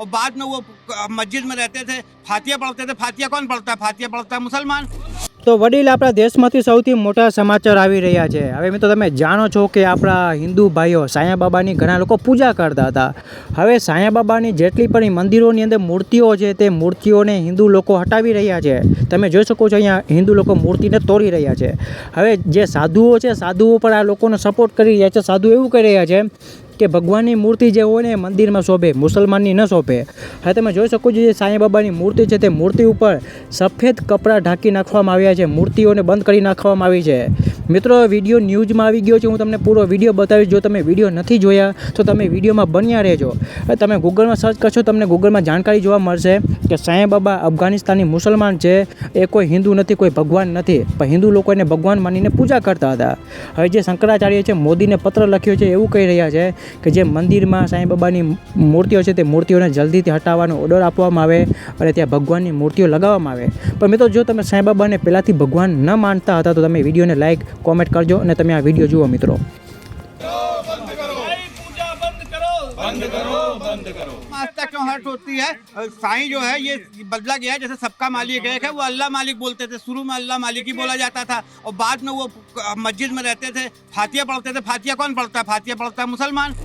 और बाद में वो मस्जिद में रहते थे फातिया पढ़ते थे फातिया कौन पढ़ता है फातिया पढ़ता है मुसलमान તો વડીલ આપણા દેશમાંથી સૌથી મોટા સમાચાર આવી રહ્યા છે હવે મિત્રો તમે જાણો છો કે આપણા હિન્દુ ભાઈઓ સાંયા બાબાની ઘણા લોકો પૂજા કરતા હતા હવે સાંયા બાબાની જેટલી પણ ઈ મંદિરોની અંદર મૂર્તિઓ છે તે મૂર્તિઓને હિન્દુ લોકો હટાવી રહ્યા છે તમે જોઈ શકો છો અહીંયા હિન્દુ લોકો મૂર્તિને તોડી રહ્યા છે હવે જે સાધુઓ છે સાધુઓ પણ આ લોકોનો સપોર્ટ કરી રહ્યા છે સાધુ એવું કરી રહ્યા છે કે ભગવાનની મૂર્તિ જે હોય ને મંદિરમાં શોભે, મુસલમાનની ન શોભે. હવે તમે જોઈ શકો છો જે સાંઈ બાબાની મૂર્તિ છે તે મૂર્તિ ઉપર સફેદ કપડાં ઢાંકી નાખવામાં આવ્યા છે, મૂર્તિઓને બંધ કરી નાખવામાં આવી છે. મિત્રો વીડિયો ન્યૂઝમાં આવી ગયો છે, હું તમને પૂરો વીડિયો બતાવીશ. જો તમે વીડિયો નથી જોયા, તો તમે વિડીયોમાં બન્યા રહેજો. તમે ગૂગલમાં સર્ચ કરશો, તમને ગૂગલમાં જાણકારી જોવા મળશે કે સાંઈ બાબા અફઘાનિસ્તાની મુસલમાન છે. એ કોઈ હિન્દુ નથી, કોઈ ભગવાન નથી, પણ હિન્દુ લોકો એને ભગવાન માનીને પૂજા કરતા હતા. હવે જે શંકરાચાર્ય છે, મોદીને પત્ર લખ્યો છે, એવું કહી રહ્યા છે કે જે મંદિરમાં સાંઈ બાબાની મૂર્તિઓ છે તે મૂર્તિઓને જલ્દીથી હટાવવાનો ઓર્ડર આપવામાં આવે અને ત્યાં ભગવાનની મૂર્તિઓ લગાવવામાં આવે. પણ મિત્રો, જો તમે સાંઈ બાબાને પહેલાંથી ભગવાન ન માનતા હતા, તો તમે વિડીયોને લાઈક કોમેન્ટ કરજો અને તમે આ વીડિયો જુઓ મિત્રો. आस्था क्यों हर्ट होती है? साईं जो है, ये बदला गया है, जैसे सबका मालिक एक है वो अल्लाह मालिक बोलते थे, शुरू में अल्लाह मालिक ही बोला जाता था, और बाद में वो मस्जिद में रहते थे, फातिया पढ़ते थे, फातिया कौन पढ़ता है? फातिया पढ़ता है मुसलमान।